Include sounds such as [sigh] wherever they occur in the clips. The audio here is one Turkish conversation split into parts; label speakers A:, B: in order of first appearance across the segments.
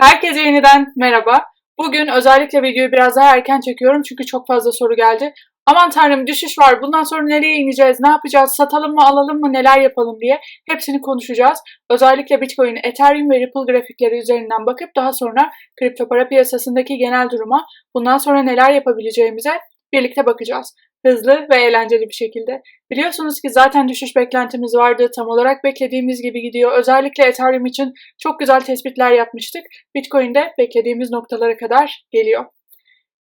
A: Herkese yeniden merhaba. Bugün özellikle videoyu biraz daha erken çekiyorum çünkü çok fazla soru geldi. Aman tanrım düşüş var, bundan sonra nereye ineceğiz, ne yapacağız, satalım mı, alalım mı, neler yapalım diye hepsini konuşacağız. Özellikle Bitcoin, Ethereum ve Ripple grafikleri üzerinden bakıp daha sonra kripto para piyasasındaki genel duruma, bundan sonra neler yapabileceğimize birlikte bakacağız. Hızlı ve eğlenceli bir şekilde. Biliyorsunuz ki zaten düşüş beklentimiz vardı. Tam olarak beklediğimiz gibi gidiyor. Özellikle Ethereum için çok güzel tespitler yapmıştık. Bitcoin de beklediğimiz noktalara kadar geliyor.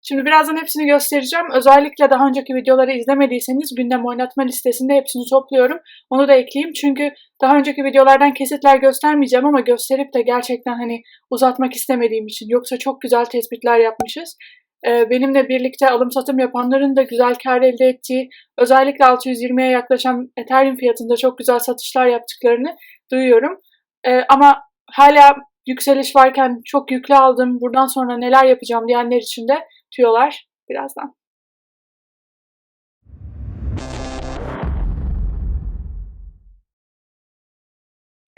A: Şimdi birazdan hepsini göstereceğim. Özellikle daha önceki videoları izlemediyseniz gündem oynatma listesinde hepsini topluyorum. Onu da ekleyeyim çünkü daha önceki videolardan kesitler göstermeyeceğim ama gösterip de gerçekten hani uzatmak istemediğim için. Yoksa çok güzel tespitler yapmışız. Ee, benimle birlikte alım satım yapanların da güzel kar elde ettiği, özellikle 620'ye yaklaşan Ethereum fiyatında çok güzel satışlar yaptıklarını duyuyorum. Ee, ama hala yükseliş varken çok yüklü aldım, buradan sonra neler yapacağım diyenler için de tüyolar birazdan.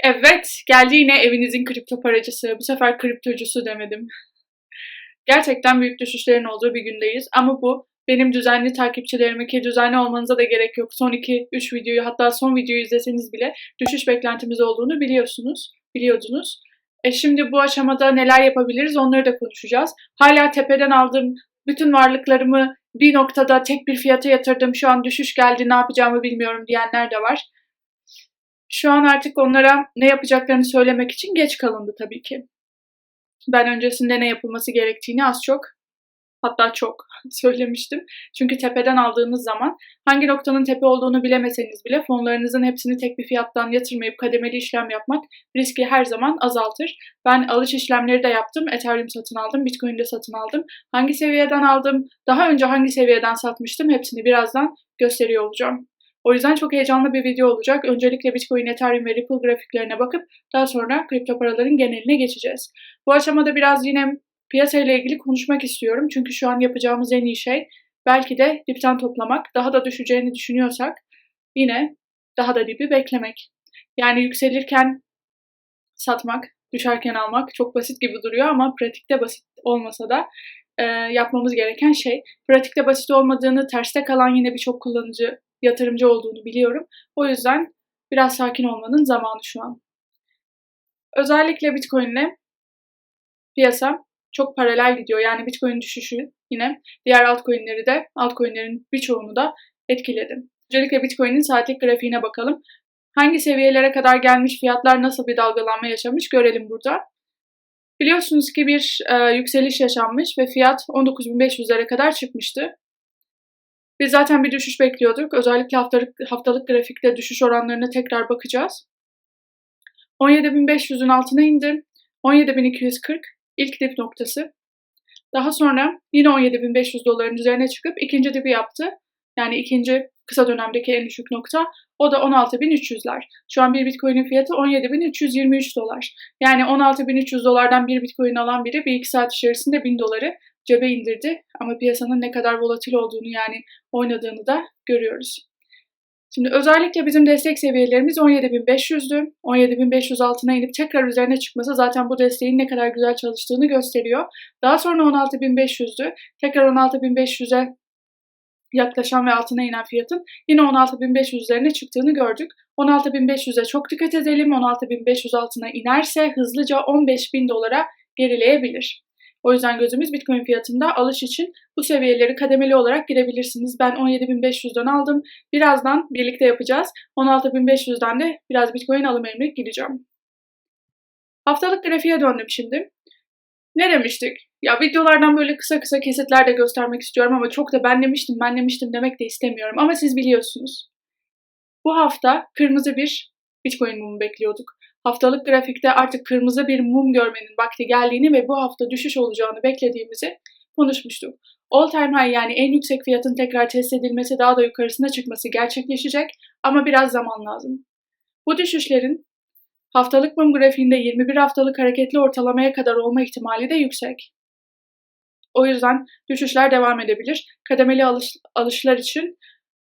A: Evet, geldi yine evinizin kripto paracısı. Bu sefer kriptocusu demedim. Gerçekten büyük düşüşlerin olduğu bir gündeyiz. Ama bu benim düzenli takipçilerime ki düzenli olmanıza da gerek yok. Son 2-3 videoyu hatta son videoyu izleseniz bile düşüş beklentimiz olduğunu biliyorsunuz. Biliyordunuz. E şimdi bu aşamada neler yapabiliriz onları da konuşacağız. Hala tepeden aldığım bütün varlıklarımı bir noktada tek bir fiyata yatırdım. Şu an düşüş geldi ne yapacağımı bilmiyorum diyenler de var. Şu an artık onlara ne yapacaklarını söylemek için geç kalındı tabii ki. Ben öncesinde ne yapılması gerektiğini az çok hatta çok [laughs] söylemiştim. Çünkü tepeden aldığınız zaman hangi noktanın tepe olduğunu bilemeseniz bile fonlarınızın hepsini tek bir fiyattan yatırmayıp kademeli işlem yapmak riski her zaman azaltır. Ben alış işlemleri de yaptım. Ethereum satın aldım, Bitcoin de satın aldım. Hangi seviyeden aldım, daha önce hangi seviyeden satmıştım hepsini birazdan gösteriyor olacağım. O yüzden çok heyecanlı bir video olacak. Öncelikle Bitcoin, Ethereum ve Ripple grafiklerine bakıp daha sonra kripto paraların geneline geçeceğiz. Bu aşamada biraz yine piyasayla ilgili konuşmak istiyorum. Çünkü şu an yapacağımız en iyi şey belki de dipten toplamak. Daha da düşeceğini düşünüyorsak yine daha da dibi beklemek. Yani yükselirken satmak, düşerken almak çok basit gibi duruyor ama pratikte basit olmasa da e, yapmamız gereken şey. Pratikte basit olmadığını, terste kalan yine birçok kullanıcı, yatırımcı olduğunu biliyorum. O yüzden biraz sakin olmanın zamanı şu an. Özellikle Bitcoin ile piyasa çok paralel gidiyor. Yani Bitcoin düşüşü yine diğer altcoin'leri de altcoin'lerin birçoğunu da etkiledi. Öncelikle Bitcoin'in saatlik grafiğine bakalım. Hangi seviyelere kadar gelmiş fiyatlar nasıl bir dalgalanma yaşamış görelim burada. Biliyorsunuz ki bir e, yükseliş yaşanmış ve fiyat 19.500'lere kadar çıkmıştı. Biz zaten bir düşüş bekliyorduk. Özellikle haftalık, haftalık grafikte düşüş oranlarına tekrar bakacağız. 17.500'ün altına indi. 17.240 ilk dip noktası. Daha sonra yine 17.500 doların üzerine çıkıp ikinci dibi yaptı. Yani ikinci kısa dönemdeki en düşük nokta. O da 16.300'ler. Şu an bir bitcoin'in fiyatı 17.323 dolar. Yani 16.300 dolardan bir bitcoin alan biri bir iki saat içerisinde 1000 doları cebe indirdi. Ama piyasanın ne kadar volatil olduğunu yani oynadığını da görüyoruz. Şimdi özellikle bizim destek seviyelerimiz 17.500'dü. 17.500 altına inip tekrar üzerine çıkması zaten bu desteğin ne kadar güzel çalıştığını gösteriyor. Daha sonra 16.500'dü. Tekrar 16.500'e yaklaşan ve altına inen fiyatın yine 16.500 üzerine çıktığını gördük. 16.500'e çok dikkat edelim. 16.500 altına inerse hızlıca 15.000 dolara gerileyebilir. O yüzden gözümüz Bitcoin fiyatında alış için bu seviyeleri kademeli olarak girebilirsiniz. Ben 17.500'den aldım. Birazdan birlikte yapacağız. 16.500'den de biraz Bitcoin alım emri gireceğim. Haftalık grafiğe döndüm şimdi. Ne demiştik? Ya videolardan böyle kısa kısa kesitler de göstermek istiyorum ama çok da ben demiştim, ben demiştim demek de istemiyorum. Ama siz biliyorsunuz. Bu hafta kırmızı bir Bitcoin mumu bekliyorduk. Haftalık grafikte artık kırmızı bir mum görmenin vakti geldiğini ve bu hafta düşüş olacağını beklediğimizi konuşmuştuk. All time high yani en yüksek fiyatın tekrar test edilmesi daha da yukarısına çıkması gerçekleşecek ama biraz zaman lazım. Bu düşüşlerin haftalık mum grafiğinde 21 haftalık hareketli ortalamaya kadar olma ihtimali de yüksek. O yüzden düşüşler devam edebilir. Kademeli alış, alışlar için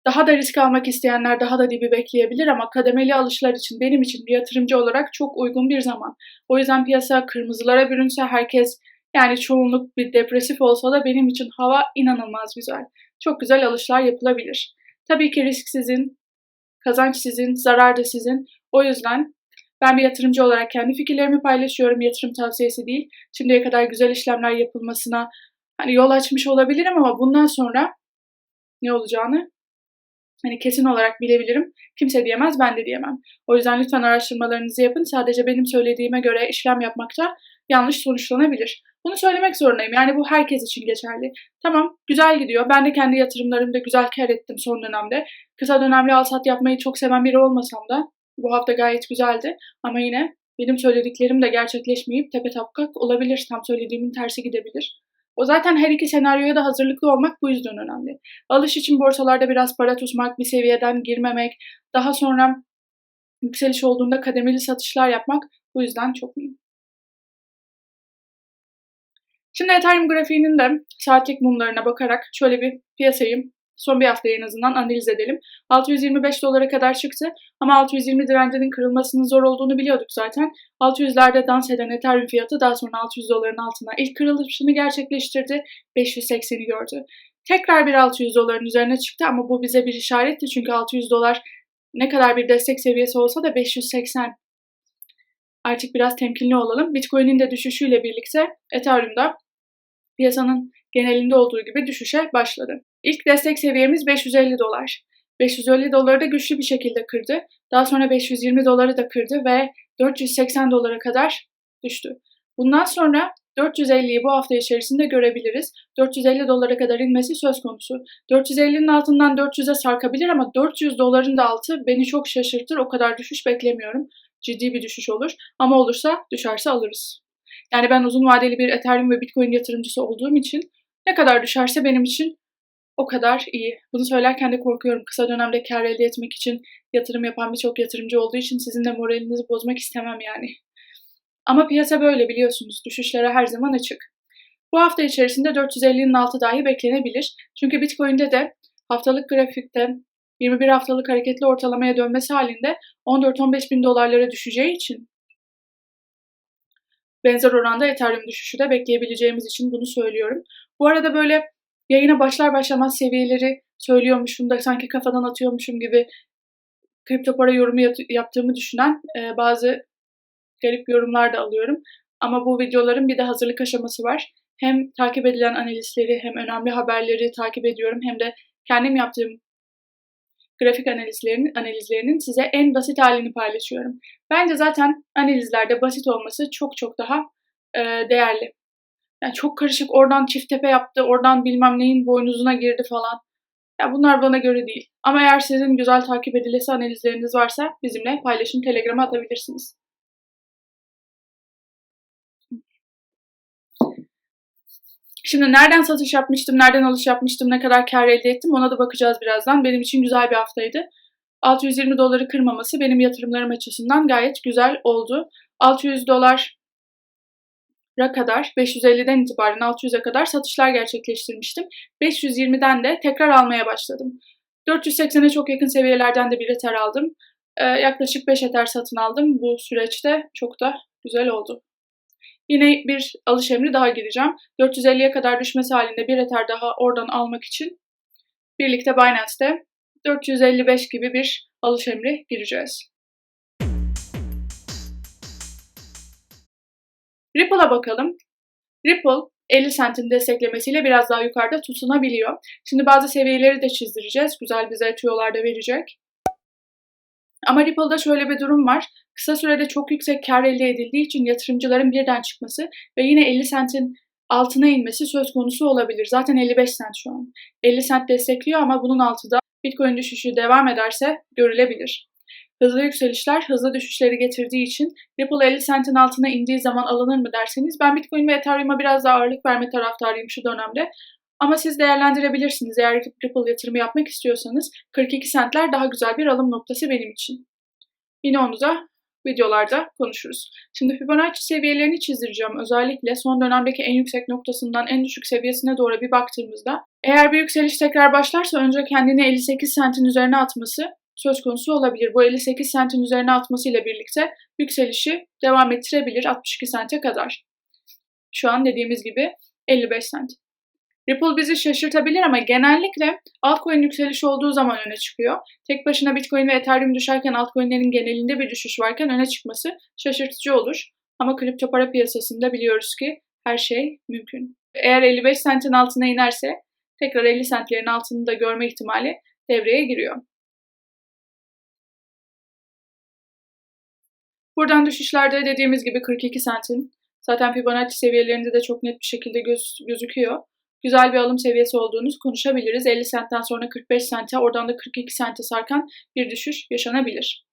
A: Daha da risk almak isteyenler daha da dibi bekleyebilir ama kademeli alışlar için benim için bir yatırımcı olarak çok uygun bir zaman. O yüzden piyasa kırmızılara bürünse herkes yani çoğunluk bir depresif olsa da benim için hava inanılmaz güzel. Çok güzel alışlar yapılabilir. Tabii ki risk sizin, kazanç sizin, zarar da sizin. O yüzden ben bir yatırımcı olarak kendi fikirlerimi paylaşıyorum. Yatırım tavsiyesi değil. Şimdiye kadar güzel işlemler yapılmasına hani yol açmış olabilirim ama bundan sonra ne olacağını hani kesin olarak bilebilirim. Kimse diyemez, ben de diyemem. O yüzden lütfen araştırmalarınızı yapın. Sadece benim söylediğime göre işlem yapmakta yanlış sonuçlanabilir. Bunu söylemek zorundayım. Yani bu herkes için geçerli. Tamam, güzel gidiyor. Ben de kendi yatırımlarımda güzel kar ettim son dönemde. Kısa dönemli al sat yapmayı çok seven biri olmasam da bu hafta gayet güzeldi. Ama yine benim söylediklerim de gerçekleşmeyip tepe taplak olabilir. Tam söylediğimin tersi gidebilir. O zaten her iki senaryoya da hazırlıklı olmak bu yüzden önemli. Alış için borsalarda biraz para tutmak, bir seviyeden girmemek, daha sonra yükseliş olduğunda kademeli satışlar yapmak bu yüzden çok mühim. Şimdi Ethereum grafiğinin de saatlik mumlarına bakarak şöyle bir piyasayı son bir hafta en azından analiz edelim. 625 dolara kadar çıktı ama 620 direncinin kırılmasının zor olduğunu biliyorduk zaten. 600'lerde dans eden Ethereum fiyatı daha sonra 600 doların altına ilk kırılışını gerçekleştirdi. 580'i gördü. Tekrar bir 600 doların üzerine çıktı ama bu bize bir işaretti çünkü 600 dolar ne kadar bir destek seviyesi olsa da 580 artık biraz temkinli olalım. Bitcoin'in de düşüşüyle birlikte Ethereum'da piyasanın genelinde olduğu gibi düşüşe başladı. İlk destek seviyemiz 550 dolar. 550 doları da güçlü bir şekilde kırdı. Daha sonra 520 doları da kırdı ve 480 dolara kadar düştü. Bundan sonra 450'yi bu hafta içerisinde görebiliriz. 450 dolara kadar inmesi söz konusu. 450'nin altından 400'e sarkabilir ama 400 doların da altı beni çok şaşırtır. O kadar düşüş beklemiyorum. Ciddi bir düşüş olur. Ama olursa düşerse alırız. Yani ben uzun vadeli bir Ethereum ve Bitcoin yatırımcısı olduğum için ne kadar düşerse benim için o kadar iyi. Bunu söylerken de korkuyorum. Kısa dönemde kar elde etmek için yatırım yapan birçok yatırımcı olduğu için sizin de moralinizi bozmak istemem yani. Ama piyasa böyle biliyorsunuz. Düşüşlere her zaman açık. Bu hafta içerisinde 450'nin altı dahi beklenebilir. Çünkü Bitcoin'de de haftalık grafikte 21 haftalık hareketli ortalamaya dönmesi halinde 14-15 bin dolarlara düşeceği için benzer oranda Ethereum düşüşü de bekleyebileceğimiz için bunu söylüyorum. Bu arada böyle yayına başlar başlamaz seviyeleri söylüyormuşum da sanki kafadan atıyormuşum gibi kripto para yorumu yaptığımı düşünen e, bazı garip yorumlar da alıyorum. Ama bu videoların bir de hazırlık aşaması var. Hem takip edilen analizleri hem önemli haberleri takip ediyorum hem de kendim yaptığım grafik analizlerinin, analizlerinin size en basit halini paylaşıyorum. Bence zaten analizlerde basit olması çok çok daha e, değerli. Yani çok karışık oradan çift tepe yaptı, oradan bilmem neyin boynuzuna girdi falan. Ya bunlar bana göre değil. Ama eğer sizin güzel takip edilesi analizleriniz varsa bizimle paylaşın, Telegram'a atabilirsiniz. Şimdi nereden satış yapmıştım, nereden alış yapmıştım, ne kadar kar elde ettim ona da bakacağız birazdan. Benim için güzel bir haftaydı. 620 doları kırmaması benim yatırımlarım açısından gayet güzel oldu. 600 dolar kadar 550'den itibaren 600'e kadar satışlar gerçekleştirmiştim. 520'den de tekrar almaya başladım. 480'e çok yakın seviyelerden de bir eter aldım. Ee, yaklaşık 5 eter satın aldım. Bu süreçte çok da güzel oldu. Yine bir alış emri daha gireceğim. 450'ye kadar düşmesi halinde bir eter daha oradan almak için birlikte Binance'te 455 gibi bir alış emri gireceğiz. Ripple'a bakalım. Ripple 50 centin desteklemesiyle biraz daha yukarıda tutunabiliyor. Şimdi bazı seviyeleri de çizdireceğiz. Güzel bize tüyolar da verecek. Ama Ripple'da şöyle bir durum var. Kısa sürede çok yüksek kar elde edildiği için yatırımcıların birden çıkması ve yine 50 centin altına inmesi söz konusu olabilir. Zaten 55 cent şu an. 50 cent destekliyor ama bunun altında Bitcoin düşüşü devam ederse görülebilir. Hızlı yükselişler hızlı düşüşleri getirdiği için Ripple 50 centin altına indiği zaman alınır mı derseniz ben Bitcoin ve Ethereum'a biraz daha ağırlık verme taraftarıyım şu dönemde. Ama siz değerlendirebilirsiniz. Eğer Ripple yatırımı yapmak istiyorsanız 42 centler daha güzel bir alım noktası benim için. Yine onu da videolarda konuşuruz. Şimdi Fibonacci seviyelerini çizdireceğim. Özellikle son dönemdeki en yüksek noktasından en düşük seviyesine doğru bir baktığımızda eğer bir yükseliş tekrar başlarsa önce kendini 58 sentin üzerine atması söz konusu olabilir. Bu 58 sentin üzerine atmasıyla birlikte yükselişi devam ettirebilir 62 sente kadar. Şu an dediğimiz gibi 55 sent. Ripple bizi şaşırtabilir ama genellikle altcoin yükselişi olduğu zaman öne çıkıyor. Tek başına Bitcoin ve Ethereum düşerken altcoinlerin genelinde bir düşüş varken öne çıkması şaşırtıcı olur. Ama kripto para piyasasında biliyoruz ki her şey mümkün. Eğer 55 sentin altına inerse tekrar 50 sentlerin altını da görme ihtimali devreye giriyor. Buradan düşüşlerde dediğimiz gibi 42 sentin zaten Fibonacci seviyelerinde de çok net bir şekilde göz, gözüküyor güzel bir alım seviyesi olduğunu konuşabiliriz. 50 sentten sonra 45 sente, oradan da 42 sente sarkan bir düşüş yaşanabilir.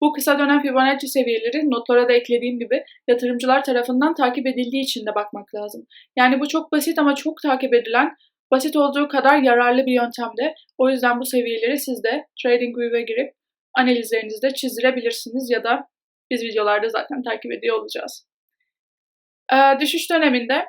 A: Bu kısa dönem Fibonacci seviyeleri notlara da eklediğim gibi yatırımcılar tarafından takip edildiği için de bakmak lazım. Yani bu çok basit ama çok takip edilen, basit olduğu kadar yararlı bir yöntemde. O yüzden bu seviyeleri siz de TradingView'e girip analizlerinizde çizdirebilirsiniz ya da biz videolarda zaten takip ediyor olacağız. Ee, düşüş döneminde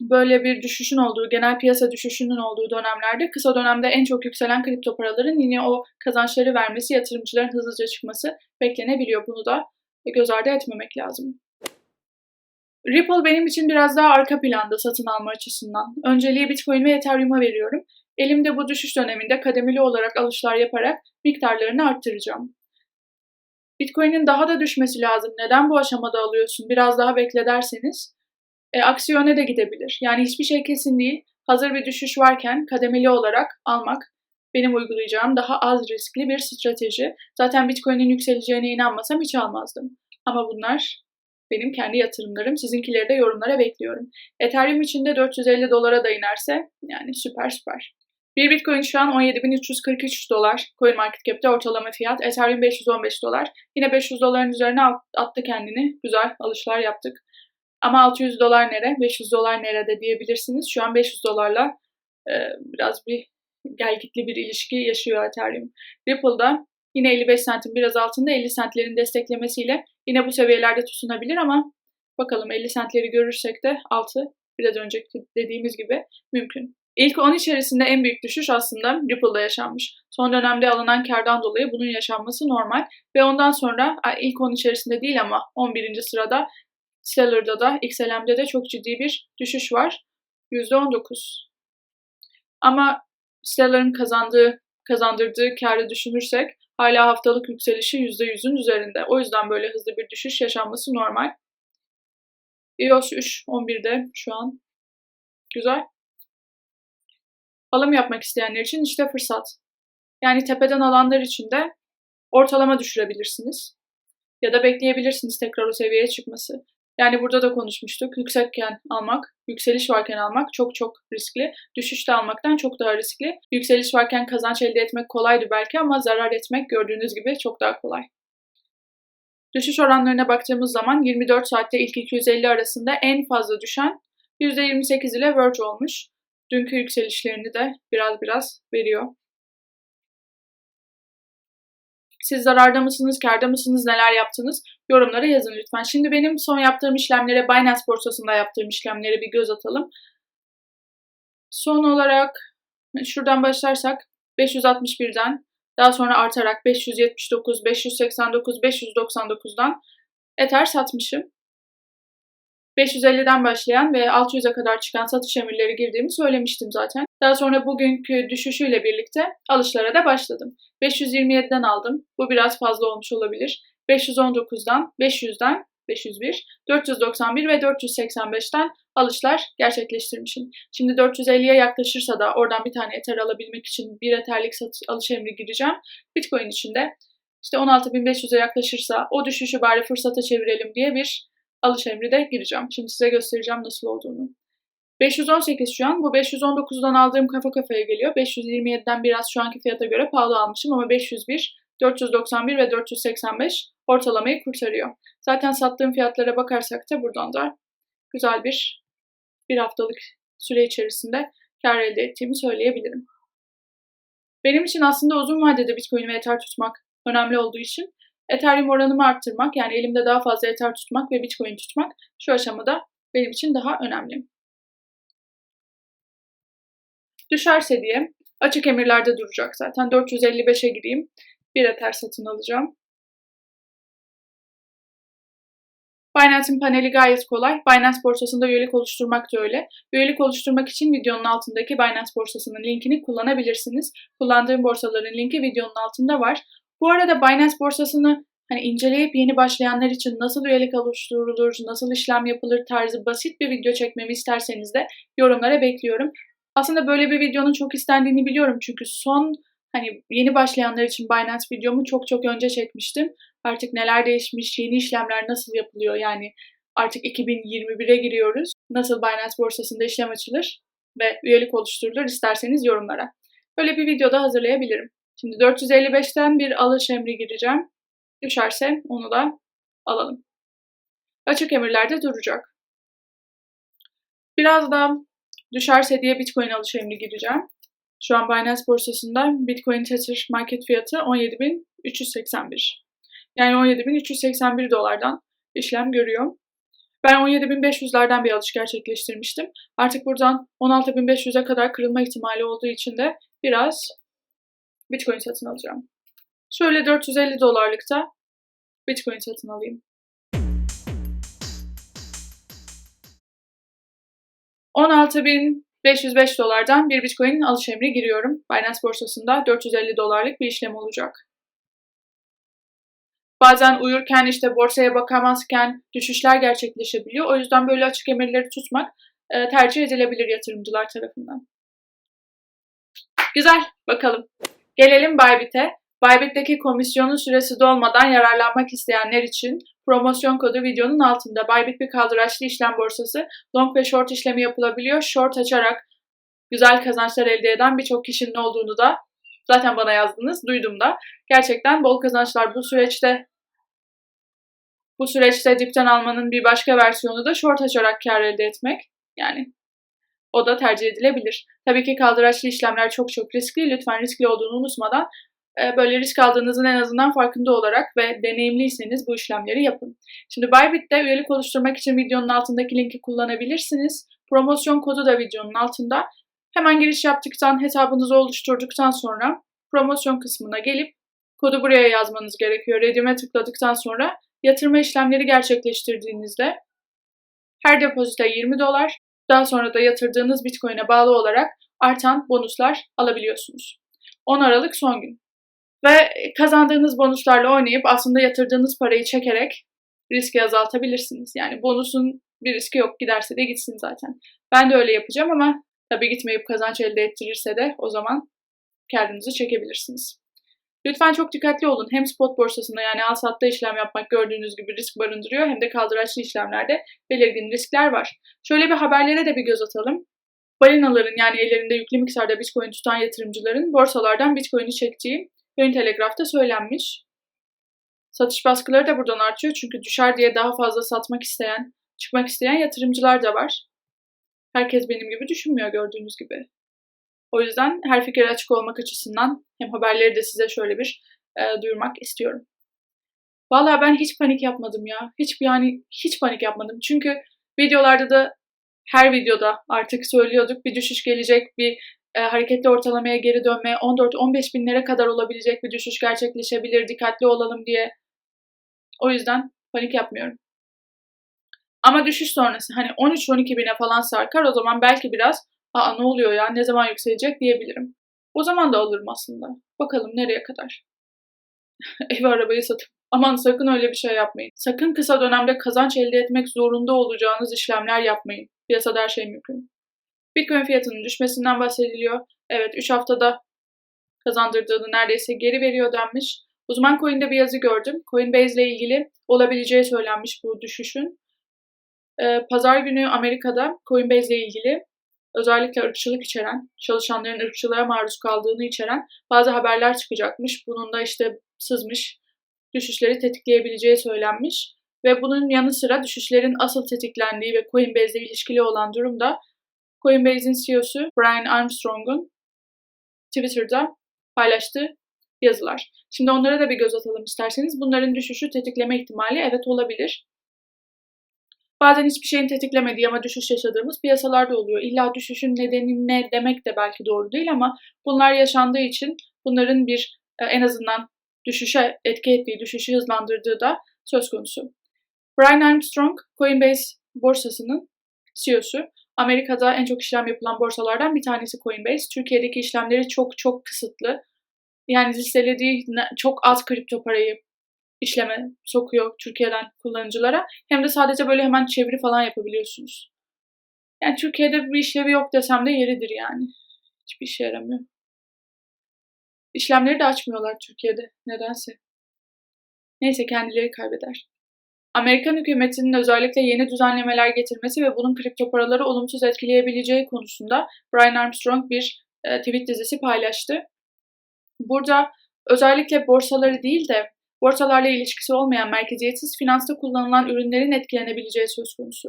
A: böyle bir düşüşün olduğu, genel piyasa düşüşünün olduğu dönemlerde kısa dönemde en çok yükselen kripto paraların yine o kazançları vermesi, yatırımcıların hızlıca çıkması beklenebiliyor. Bunu da göz ardı etmemek lazım. Ripple benim için biraz daha arka planda satın alma açısından. Önceliği Bitcoin ve Ethereum'a veriyorum. Elimde bu düşüş döneminde kademeli olarak alışlar yaparak miktarlarını arttıracağım. Bitcoin'in daha da düşmesi lazım. Neden bu aşamada alıyorsun? Biraz daha bekle derseniz e, aksi de gidebilir. Yani hiçbir şey kesin değil. Hazır bir düşüş varken kademeli olarak almak benim uygulayacağım daha az riskli bir strateji. Zaten Bitcoin'in yükseleceğine inanmasam hiç almazdım. Ama bunlar benim kendi yatırımlarım. Sizinkileri de yorumlara bekliyorum. Ethereum için de 450 dolara da inerse yani süper süper. Bir Bitcoin şu an 17.343 dolar. CoinMarketCap'te ortalama fiyat. Ethereum 515 dolar. Yine 500 doların üzerine attı kendini. Güzel alışlar yaptık. Ama 600 dolar nere, 500 dolar nerede diyebilirsiniz. Şu an 500 dolarla e, biraz bir gelgitli bir ilişki yaşıyor Ethereum. Ripple'da yine 55 sentin biraz altında 50 sentlerin desteklemesiyle yine bu seviyelerde tutunabilir ama bakalım 50 sentleri görürsek de altı biraz önceki dediğimiz gibi mümkün. İlk 10 içerisinde en büyük düşüş aslında Ripple'da yaşanmış. Son dönemde alınan kardan dolayı bunun yaşanması normal ve ondan sonra ilk 10 içerisinde değil ama 11. sırada Stellar'da da XLM'de de çok ciddi bir düşüş var. %19. Ama Stellar'ın kazandığı, kazandırdığı karı düşünürsek hala haftalık yükselişi %100'ün üzerinde. O yüzden böyle hızlı bir düşüş yaşanması normal. EOS 3 11'de şu an. Güzel. Alım yapmak isteyenler için işte fırsat. Yani tepeden alanlar için de ortalama düşürebilirsiniz. Ya da bekleyebilirsiniz tekrar o seviyeye çıkması. Yani burada da konuşmuştuk. Yüksekken almak, yükseliş varken almak çok çok riskli. Düşüşte almaktan çok daha riskli. Yükseliş varken kazanç elde etmek kolaydı belki ama zarar etmek gördüğünüz gibi çok daha kolay. Düşüş oranlarına baktığımız zaman 24 saatte ilk 250 arasında en fazla düşen %28 ile Verge olmuş. Dünkü yükselişlerini de biraz biraz veriyor. Siz zararda mısınız, karda mısınız, neler yaptınız? Yorumlara yazın lütfen. Şimdi benim son yaptığım işlemlere, Binance borsasında yaptığım işlemlere bir göz atalım. Son olarak şuradan başlarsak 561'den daha sonra artarak 579, 589, 599'dan Ether satmışım. 550'den başlayan ve 600'e kadar çıkan satış emirleri girdiğimi söylemiştim zaten. Daha sonra bugünkü düşüşüyle birlikte alışlara da başladım. 527'den aldım. Bu biraz fazla olmuş olabilir. 519'dan, 500'den, 501, 491 ve 485'ten alışlar gerçekleştirmişim. Şimdi 450'ye yaklaşırsa da oradan bir tane Ether alabilmek için bir Ether'lik alış emri gireceğim. Bitcoin için de işte 16.500'e yaklaşırsa o düşüşü bari fırsata çevirelim diye bir alış emri de gireceğim. Şimdi size göstereceğim nasıl olduğunu. 518 şu an. Bu 519'dan aldığım kafa kafaya geliyor. 527'den biraz şu anki fiyata göre pahalı almışım ama 501, 491 ve 485 ortalamayı kurtarıyor. Zaten sattığım fiyatlara bakarsak da buradan da güzel bir bir haftalık süre içerisinde kar elde ettiğimi söyleyebilirim. Benim için aslında uzun vadede Bitcoin ve Ether tutmak önemli olduğu için Ethereum oranımı arttırmak yani elimde daha fazla Ether tutmak ve Bitcoin tutmak şu aşamada benim için daha önemli. Düşerse diye açık emirlerde duracak zaten. 455'e gireyim. Bir Ether satın alacağım. Binance'in paneli gayet kolay. Binance borsasında üyelik oluşturmak da öyle. Üyelik oluşturmak için videonun altındaki Binance borsasının linkini kullanabilirsiniz. Kullandığım borsaların linki videonun altında var. Bu arada Binance borsasını hani inceleyip yeni başlayanlar için nasıl üyelik oluşturulur, nasıl işlem yapılır tarzı basit bir video çekmemi isterseniz de yorumlara bekliyorum. Aslında böyle bir videonun çok istendiğini biliyorum çünkü son hani yeni başlayanlar için Binance videomu çok çok önce çekmiştim. Artık neler değişmiş, yeni işlemler nasıl yapılıyor yani artık 2021'e giriyoruz. Nasıl Binance borsasında işlem açılır ve üyelik oluşturulur isterseniz yorumlara. Böyle bir videoda hazırlayabilirim. Şimdi 455'ten bir alış emri gireceğim. Düşerse onu da alalım. Açık emirlerde duracak. Biraz da düşerse diye Bitcoin alış emri gireceğim. Şu an Binance borsasında Bitcoin Tether market fiyatı 17.381. Yani 17.381 dolardan işlem görüyor. Ben 17.500'lerden bir alış gerçekleştirmiştim. Artık buradan 16.500'e kadar kırılma ihtimali olduğu için de biraz Bitcoin satın alacağım. Şöyle 450 dolarlıkta Bitcoin satın alayım. 16.505 dolardan bir Bitcoin alış emri giriyorum. Binance borsasında 450 dolarlık bir işlem olacak. Bazen uyurken işte borsaya bakamazken düşüşler gerçekleşebiliyor. O yüzden böyle açık emirleri tutmak e, tercih edilebilir yatırımcılar tarafından. Güzel, bakalım. Gelelim Bybit'e. Bybit'teki komisyonun süresi dolmadan yararlanmak isteyenler için promosyon kodu videonun altında. Bybit bir kaldıraçlı işlem borsası. Long ve short işlemi yapılabiliyor. Short açarak güzel kazançlar elde eden birçok kişinin olduğunu da zaten bana yazdınız, duydum da. Gerçekten bol kazançlar bu süreçte bu süreçte dipten almanın bir başka versiyonu da short açarak kar elde etmek. Yani o da tercih edilebilir. Tabii ki kaldıraçlı işlemler çok çok riskli. Lütfen riskli olduğunu unutmadan e, böyle risk aldığınızın en azından farkında olarak ve deneyimliyseniz bu işlemleri yapın. Şimdi Bybit'te üyelik oluşturmak için videonun altındaki linki kullanabilirsiniz. Promosyon kodu da videonun altında. Hemen giriş yaptıktan, hesabınızı oluşturduktan sonra promosyon kısmına gelip kodu buraya yazmanız gerekiyor. Redeem'e tıkladıktan sonra yatırma işlemleri gerçekleştirdiğinizde her depozita 20 dolar, daha sonra da yatırdığınız Bitcoin'e bağlı olarak artan bonuslar alabiliyorsunuz. 10 Aralık son gün. Ve kazandığınız bonuslarla oynayıp aslında yatırdığınız parayı çekerek riski azaltabilirsiniz. Yani bonusun bir riski yok. Giderse de gitsin zaten. Ben de öyle yapacağım ama tabii gitmeyip kazanç elde ettirirse de o zaman kendinizi çekebilirsiniz. Lütfen çok dikkatli olun. Hem spot borsasında yani al satta işlem yapmak gördüğünüz gibi risk barındırıyor hem de kaldıraçlı işlemlerde belirgin riskler var. Şöyle bir haberlere de bir göz atalım. Balinaların yani ellerinde yüklü miktarda Bitcoin tutan yatırımcıların borsalardan Bitcoin'i çektiği Coin Telegraph'ta söylenmiş. Satış baskıları da buradan artıyor çünkü düşer diye daha fazla satmak isteyen, çıkmak isteyen yatırımcılar da var. Herkes benim gibi düşünmüyor gördüğünüz gibi. O yüzden her fikir açık olmak açısından hem haberleri de size şöyle bir e, duyurmak istiyorum. Vallahi ben hiç panik yapmadım ya. Hiç yani hiç panik yapmadım. Çünkü videolarda da her videoda artık söylüyorduk bir düşüş gelecek, bir e, hareketli ortalamaya geri dönme, 14-15 binlere kadar olabilecek bir düşüş gerçekleşebilir, dikkatli olalım diye. O yüzden panik yapmıyorum. Ama düşüş sonrası hani 13-12 bine falan sarkar o zaman belki biraz aa ne oluyor ya ne zaman yükselecek diyebilirim. O zaman da alırım aslında. Bakalım nereye kadar. [laughs] Ev arabayı satıp aman sakın öyle bir şey yapmayın. Sakın kısa dönemde kazanç elde etmek zorunda olacağınız işlemler yapmayın. Piyasada her şey mümkün. Bitcoin fiyatının düşmesinden bahsediliyor. Evet 3 haftada kazandırdığını neredeyse geri veriyor denmiş. Uzman Coin'de bir yazı gördüm. Coinbase ile ilgili olabileceği söylenmiş bu düşüşün. Ee, Pazar günü Amerika'da Coinbase ile ilgili özellikle ırkçılık içeren, çalışanların ırkçılığa maruz kaldığını içeren bazı haberler çıkacakmış. Bunun da işte sızmış, düşüşleri tetikleyebileceği söylenmiş. Ve bunun yanı sıra düşüşlerin asıl tetiklendiği ve Coinbase ile ilişkili olan durumda Coinbase'in CEO'su Brian Armstrong'un Twitter'da paylaştığı yazılar. Şimdi onlara da bir göz atalım isterseniz. Bunların düşüşü tetikleme ihtimali evet olabilir. Bazen hiçbir şeyin tetiklemediği ama düşüş yaşadığımız piyasalarda oluyor. İlla düşüşün nedeni ne demek de belki doğru değil ama bunlar yaşandığı için bunların bir e, en azından düşüşe etki ettiği, düşüşü hızlandırdığı da söz konusu. Brian Armstrong, Coinbase borsasının CEO'su. Amerika'da en çok işlem yapılan borsalardan bir tanesi Coinbase. Türkiye'deki işlemleri çok çok kısıtlı. Yani listelediği çok az kripto parayı işleme sokuyor Türkiye'den kullanıcılara. Hem de sadece böyle hemen çeviri falan yapabiliyorsunuz. Yani Türkiye'de bir işlevi yok desem de yeridir yani. Hiçbir işe yaramıyor. İşlemleri de açmıyorlar Türkiye'de nedense. Neyse kendileri kaybeder. Amerikan hükümetinin özellikle yeni düzenlemeler getirmesi ve bunun kripto paraları olumsuz etkileyebileceği konusunda Brian Armstrong bir e, tweet dizisi paylaştı. Burada özellikle borsaları değil de borsalarla ilişkisi olmayan merkeziyetsiz finansta kullanılan ürünlerin etkilenebileceği söz konusu.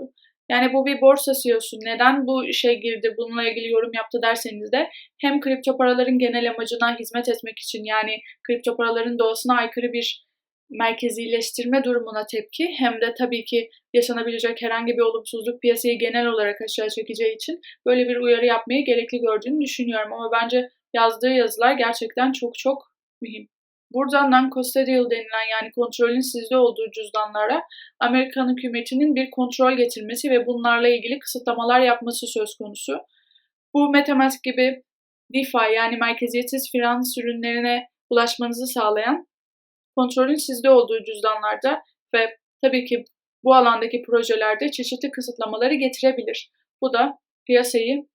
A: Yani bu bir borsa CEO'su. Neden bu işe girdi, bununla ilgili yorum yaptı derseniz de hem kripto paraların genel amacına hizmet etmek için yani kripto paraların doğasına aykırı bir merkezileştirme durumuna tepki hem de tabii ki yaşanabilecek herhangi bir olumsuzluk piyasayı genel olarak aşağı çekeceği için böyle bir uyarı yapmayı gerekli gördüğünü düşünüyorum. Ama bence yazdığı yazılar gerçekten çok çok mühim. Buradan non-custodial denilen yani kontrolün sizde olduğu cüzdanlara Amerikan hükümetinin bir kontrol getirmesi ve bunlarla ilgili kısıtlamalar yapması söz konusu. Bu Metamask gibi DeFi yani merkeziyetsiz finans ürünlerine ulaşmanızı sağlayan kontrolün sizde olduğu cüzdanlarda ve tabii ki bu alandaki projelerde çeşitli kısıtlamaları getirebilir. Bu da piyasayı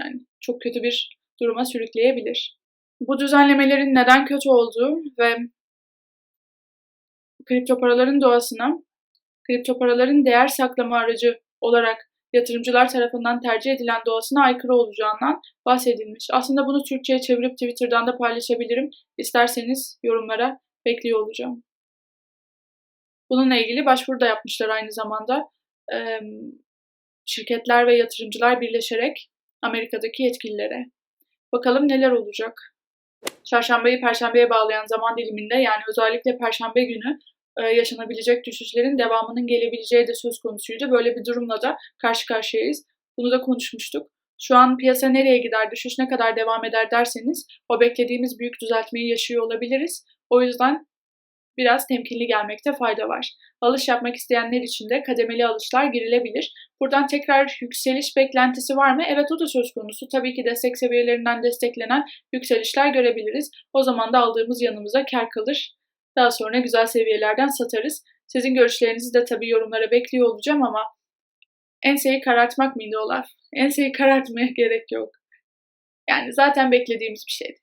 A: yani çok kötü bir duruma sürükleyebilir. Bu düzenlemelerin neden kötü olduğu ve kripto paraların doğasına, kripto paraların değer saklama aracı olarak yatırımcılar tarafından tercih edilen doğasına aykırı olacağından bahsedilmiş. Aslında bunu Türkçe'ye çevirip Twitter'dan da paylaşabilirim. İsterseniz yorumlara bekliyor olacağım. Bununla ilgili başvuru da yapmışlar aynı zamanda. Şirketler ve yatırımcılar birleşerek Amerika'daki yetkililere. Bakalım neler olacak. Çarşambayı perşembeye bağlayan zaman diliminde yani özellikle perşembe günü e, yaşanabilecek düşüşlerin devamının gelebileceği de söz konusuydu. Böyle bir durumla da karşı karşıyayız. Bunu da konuşmuştuk. Şu an piyasa nereye gider, düşüş ne kadar devam eder derseniz o beklediğimiz büyük düzeltmeyi yaşıyor olabiliriz. O yüzden biraz temkinli gelmekte fayda var. Alış yapmak isteyenler için de kademeli alışlar girilebilir. Buradan tekrar yükseliş beklentisi var mı? Evet o da söz konusu. Tabii ki destek seviyelerinden desteklenen yükselişler görebiliriz. O zaman da aldığımız yanımıza kar kalır. Daha sonra güzel seviyelerden satarız. Sizin görüşlerinizi de tabii yorumlara bekliyor olacağım ama enseyi karartmak mıydı o laf? Enseyi karartmaya [laughs] gerek yok. Yani zaten beklediğimiz bir şeydi.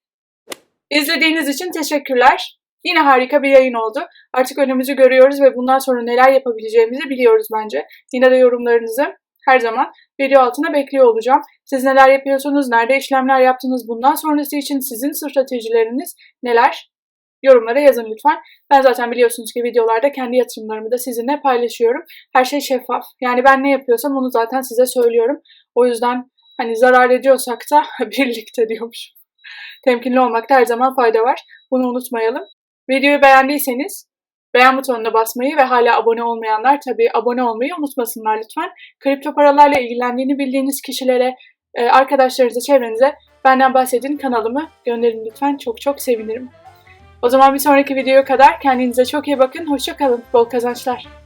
A: İzlediğiniz için teşekkürler. Yine harika bir yayın oldu. Artık önümüzü görüyoruz ve bundan sonra neler yapabileceğimizi biliyoruz bence. Yine de yorumlarınızı her zaman video altına bekliyor olacağım. Siz neler yapıyorsunuz, nerede işlemler yaptınız, bundan sonrası için sizin stratejileriniz neler? Yorumlara yazın lütfen. Ben zaten biliyorsunuz ki videolarda kendi yatırımlarımı da sizinle paylaşıyorum. Her şey şeffaf. Yani ben ne yapıyorsam onu zaten size söylüyorum. O yüzden hani zarar ediyorsak da [laughs] birlikte diyormuşum. Temkinli olmakta her zaman fayda var. Bunu unutmayalım. Videoyu beğendiyseniz beğen butonuna basmayı ve hala abone olmayanlar tabii abone olmayı unutmasınlar lütfen. Kripto paralarla ilgilendiğini bildiğiniz kişilere, e, arkadaşlarınıza, çevrenize benden bahsedin kanalımı gönderin lütfen. Çok çok sevinirim. O zaman bir sonraki videoya kadar kendinize çok iyi bakın. Hoşçakalın. Bol kazançlar.